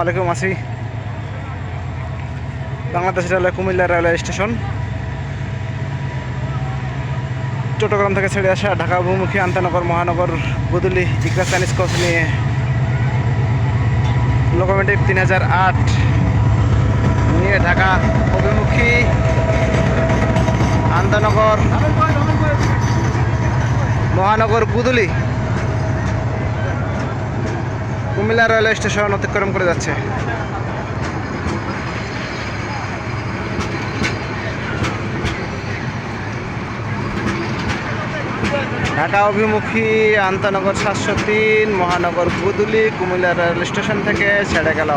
আলাইকুম, আসি। Bangladesh railway Comilla railway station. Chattogram থেকে ছেড়ে আসা ঢাকা অভিমুখী আন্তনগর মহানগর গুদুলি জিজ্ঞাসা চাইনিজ কোচ নিয়ে লোকোমেটিভ তিন হাজার আট নিয়ে ঢাকা অভিমুখী আন্তনগর মহানগর গুদুলি কুমিল্লা রেলওয়ে স্টেশন অতিক্রম করে যাচ্ছে। ঢাকা অভিমুখী আন্তনগর সাতশো তিন, মহানগর গুদুলি, কুমিল্লা রেল স্টেশন থেকে ছেড়ে গেল।